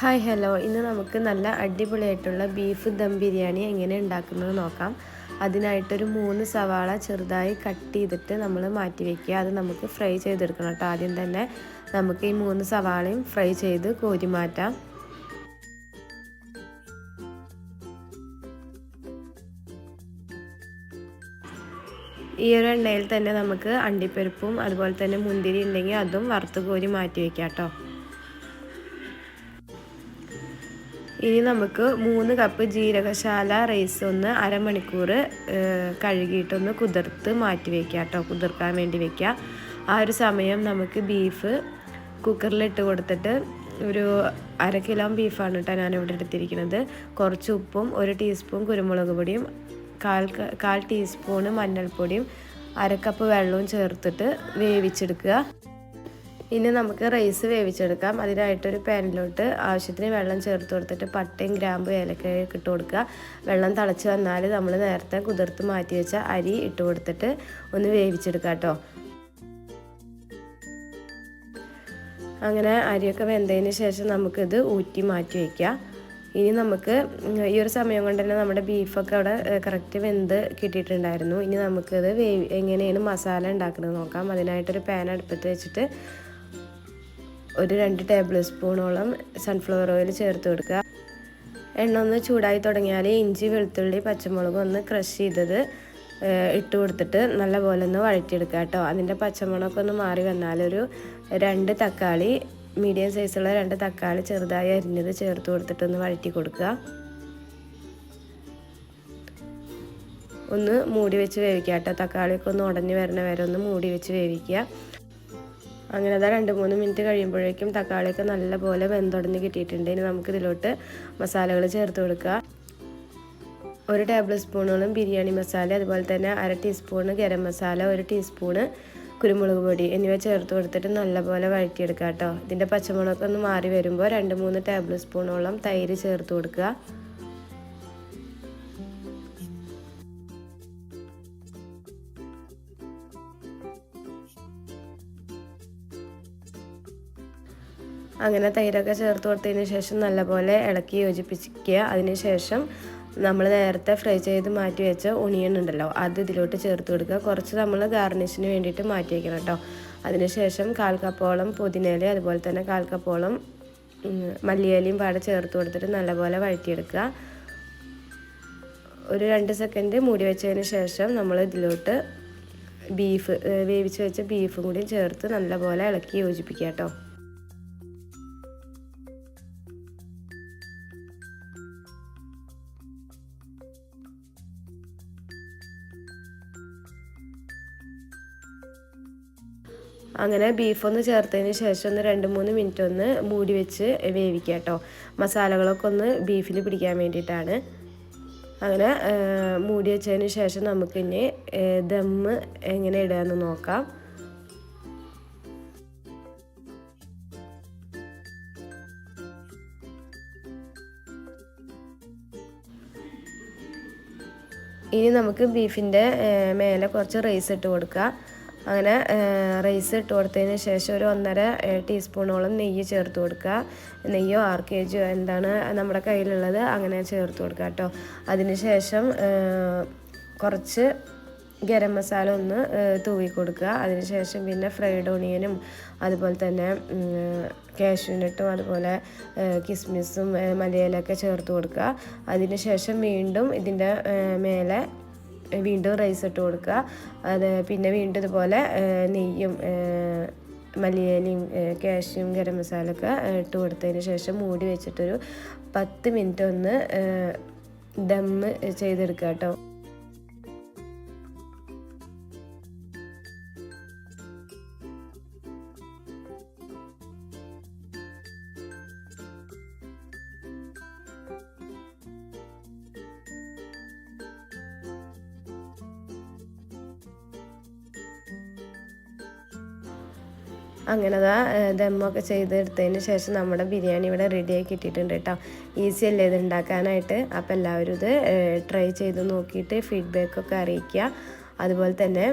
Hi hello ഇന്ന് നമുക്ക് നല്ല അടിപൊളിയായിട്ടുള്ള ബീഫ് ദം ബിരിയാണി എങ്ങനെ ഉണ്ടാക്കുന്നത് നോക്കാം. അതിനായിട്ടൊരു മൂന്ന് സവാള ചെറുതായി കട്ട് ചെയ്തിട്ട് നമ്മൾ മാറ്റി വയ്ക്കുക അത് നമുക്ക് ഫ്രൈ ചെയ്തെടുക്കണം കേട്ടോ. ആദ്യം തന്നെ നമുക്ക് ഈ മൂന്ന് സവാളയും ഫ്രൈ ചെയ്ത് കോരി മാറ്റാം. ഈ ഒരു എണ്ണയിൽ തന്നെ നമുക്ക് അണ്ടിപ്പരിപ്പും അതുപോലെ തന്നെ മുന്തിരി ഉണ്ടെങ്കിൽ അതും വറുത്ത് കോരി മാറ്റി വയ്ക്കാം കേട്ടോ. ഇനി നമുക്ക് മൂന്ന് കപ്പ് ജീരകശാല റൈസ് ഒന്ന് അരമണിക്കൂർ കഴുകിയിട്ടൊന്ന് കുതിർത്ത് മാറ്റി വയ്ക്കുക കേട്ടോ കുതിർക്കാൻ വേണ്ടി വയ്ക്കുക ആ ഒരു സമയം നമുക്ക് ബീഫ് കുക്കറിലിട്ട് കൊടുത്തിട്ട് ഒരു അര കിലോ ബീഫാണ് കേട്ടോ ഞാനിവിടെ എടുത്തിരിക്കുന്നത്. കുറച്ച് ഉപ്പും ഒരു ടീസ്പൂൺ കുരുമുളക് പൊടിയും കാൽ കാൽ ടീസ്പൂണ് മഞ്ഞൾപ്പൊടിയും അരക്കപ്പ് വെള്ളവും ചേർത്തിട്ട് വേവിച്ചെടുക്കുക. ഇനി നമുക്ക് റൈസ് വേവിച്ചെടുക്കാം. അതിനായിട്ടൊരു പാനിലോട്ട് ആവശ്യത്തിന് വെള്ളം ചേർത്ത് കൊടുത്തിട്ട് പട്ടയും ഗ്രാമ്പും ഏലക്കയൊക്കെ ഇട്ട് കൊടുക്കുക. വെള്ളം തിളച്ച് വന്നാൽ നമ്മൾ നേരത്തെ കുതിർത്ത് മാറ്റി വെച്ച അരി ഇട്ട് കൊടുത്തിട്ട് ഒന്ന് വേവിച്ചെടുക്കാം കേട്ടോ. അങ്ങനെ അരിയൊക്കെ വെന്തതിന് ശേഷം നമുക്കിത് ഊറ്റി മാറ്റി വയ്ക്കാം ഇനി നമുക്ക് ഈ ഒരു സമയം കൊണ്ട് തന്നെ നമ്മുടെ ബീഫൊക്കെ അവിടെ കറക്റ്റ് വെന്ത് കിട്ടിയിട്ടുണ്ടായിരുന്നു. ഇനി നമുക്കിത് വേവി എങ്ങനെയാണ് മസാല ഉണ്ടാക്കുന്നത് നോക്കാം. അതിനായിട്ടൊരു പാൻ അടുപ്പത്ത് വെച്ചിട്ട് ഒരു രണ്ട് ടേബിൾ സ്പൂണോളം സൺഫ്ലവർ ഓയിൽ ചേർത്ത് കൊടുക്കുക. എണ്ണ ഒന്ന് ചൂടായി തുടങ്ങിയാൽ ഇഞ്ചി വെളുത്തുള്ളി പച്ചമുളക് ഒന്ന് ക്രഷ് ചെയ്തത് ഇട്ട് കൊടുത്തിട്ട് നല്ലപോലെ ഒന്ന് വഴറ്റിയെടുക്കുക കേട്ടോ. അതിന്റെ പച്ചമുളകൊക്കെ ഒന്ന് മാറി വന്നാലൊരു രണ്ട് തക്കാളി മീഡിയം സൈസുള്ള രണ്ട് തക്കാളി ചെറുതായി അരിഞ്ഞത് ചേർത്ത് കൊടുത്തിട്ട് ഒന്ന് വഴറ്റി കൊടുക്കുക. ഒന്ന് മൂടി വെച്ച് വേവിക്കുക കേട്ടോ. തക്കാളിയൊക്കെ ഒന്ന് ഉടഞ്ഞു വരണ വരെ ഒന്ന് മൂടി വെച്ച് വേവിക്കുക. അങ്ങനെ അതാ രണ്ട് മൂന്ന് മിനിറ്റ് കഴിയുമ്പോഴേക്കും തക്കാളിയൊക്കെ നല്ലപോലെ വെന്തുടഞ്ഞ് കിട്ടിയിട്ടുണ്ട്. ഇനി നമുക്ക് ഇതിലോട്ട് മസാലകൾ ചേർത്ത് കൊടുക്കുക. ഒരു ടേബിൾ സ്പൂണോളം ബിരിയാണി മസാല അതുപോലെ തന്നെ അര ടീസ്പൂണ് ഗരം മസാല ഒരു ടീസ്പൂണ് കുരുമുളക് പൊടി എന്നിവ ചേർത്ത് കൊടുത്തിട്ട് നല്ലപോലെ വഴറ്റിയെടുക്കുക കേട്ടോ. ഇതിന്റെ പച്ചമുളകൊക്കെ ഒന്ന് മാറി വരുമ്പോൾ രണ്ട് മൂന്ന് ടേബിൾ സ്പൂണോളം തൈര് ചേർത്ത് കൊടുക്കുക. അങ്ങനെ തൈരൊക്കെ ചേർത്ത് കൊടുത്തതിന് ശേഷം നല്ലപോലെ ഇളക്കി യോജിപ്പിക്കുക അതിന് ശേഷം നമ്മൾ നേരത്തെ ഫ്രൈ ചെയ്ത് മാറ്റി വെച്ച ഒണിയൻ ഉണ്ടല്ലോ അത് ഇതിലോട്ട് ചേർത്ത് കൊടുക്കുക. കുറച്ച് നമ്മൾ ഗാർണിഷിന് വേണ്ടിയിട്ട് മാറ്റി വയ്ക്കണം കേട്ടോ. അതിനുശേഷം കാൽ കപ്പോളം പുതിനയില അതുപോലെ തന്നെ കാൽ കപ്പോളം മല്ലിയിലയും പാടെ ചേർത്ത് കൊടുത്തിട്ട് നല്ലപോലെ വഴറ്റിയെടുക്കുക. ഒരു രണ്ട് സെക്കൻഡ് മൂടി വെച്ചതിന് ശേഷം നമ്മൾ ഇതിലോട്ട് ബീഫ് വേവിച്ച് വെച്ച ബീഫും കൂടി ചേർത്ത് നല്ലപോലെ ഇളക്കി യോജിപ്പിക്കുക കേട്ടോ. അങ്ങനെ ബീഫ് ഒന്ന് ചേർത്തതിന് ശേഷം ഒന്ന് രണ്ട് മൂന്ന് മിനിറ്റ് ഒന്ന് മൂടി വെച്ച് വേവിക്കുക കേട്ടോ. മസാലകളൊക്കെ ഒന്ന് ബീഫിൽ പിടിക്കാൻ വേണ്ടിയിട്ടാണ്. അങ്ങനെ മൂടി വെച്ചതിന് ശേഷം നമുക്കിനി ദമ്മ് എങ്ങനെ ഇടുകയെന്ന് നോക്കാം. ഇനി നമുക്ക് ബീഫിന്റെ മേലെ കുറച്ച് റൈസ് ഇട്ട് കൊടുക്കുക. അങ്ങനെ റൈസ് ഇട്ട് കൊടുത്തതിന് ശേഷം ഒരു ഒന്നര ടീസ്പൂണോളം നെയ്യ് ചേർത്ത് കൊടുക്കുക. നെയ്യോ ആർ കെ ജിയോ എന്താണ് നമ്മുടെ കയ്യിലുള്ളത് അങ്ങനെ ചേർത്ത് കൊടുക്കുക കേട്ടോ. അതിന് ശേഷം കുറച്ച് ഗരം മസാല ഒന്ന് തൂവി കൊടുക്കുക. അതിനുശേഷം പിന്നെ ഫ്രൈഡ് ഓണിയനും അതുപോലെ തന്നെ കാഷ്യൂനട്ടും അതുപോലെ കിസ്മിസും മലയിലൊക്കെ ചേർത്ത് കൊടുക്കുക. അതിനുശേഷം വീണ്ടും ഇതിന്റെ മേലെ വീണ്ടും റൈസ് ഇട്ട് കൊടുക്കുക. അത് പിന്നെ വീണ്ടും ഇതുപോലെ നെയ്യും മല്ലിയിലയും കാഷ്യും ഗരം മസാല ഒക്കെ ഇട്ട് കൊടുത്തതിന് ശേഷം മൂടി വെച്ചിട്ടൊരു പത്ത് മിനിറ്റ് ഒന്ന് ദമ്മ് ചെയ്തെടുക്കുക കേട്ടോ. അങ്ങനെ അതാ ദമ്മൊക്കെ ചെയ്തെടുത്തതിന് ശേഷം നമ്മുടെ ബിരിയാണി ഇവിടെ റെഡിയായി കിട്ടിയിട്ടുണ്ട് കേട്ടോ. ഈസി അല്ലേ ഇത് ഉണ്ടാക്കാനായിട്ട്? അപ്പോൾ എല്ലാവരും ഇത് ട്രൈ ചെയ്ത് നോക്കിയിട്ട് ഫീഡ്ബാക്കൊക്കെ അറിയിക്കുക. അതുപോലെ തന്നെ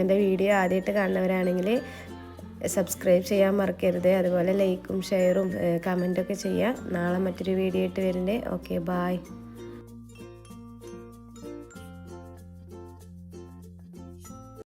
എന്റെ വീഡിയോ ആദ്യമായിട്ട് കാണുന്നവരാണെങ്കിൽ സബ്സ്ക്രൈബ് ചെയ്യാൻ മറക്കരുത്. അതുപോലെ ലൈക്കും ഷെയറും കമന്റൊക്കെ ചെയ്യുക. നാളെ മറ്റൊരു വീഡിയോ ആയിട്ട് വരുന്നുണ്ട്. Okay bye.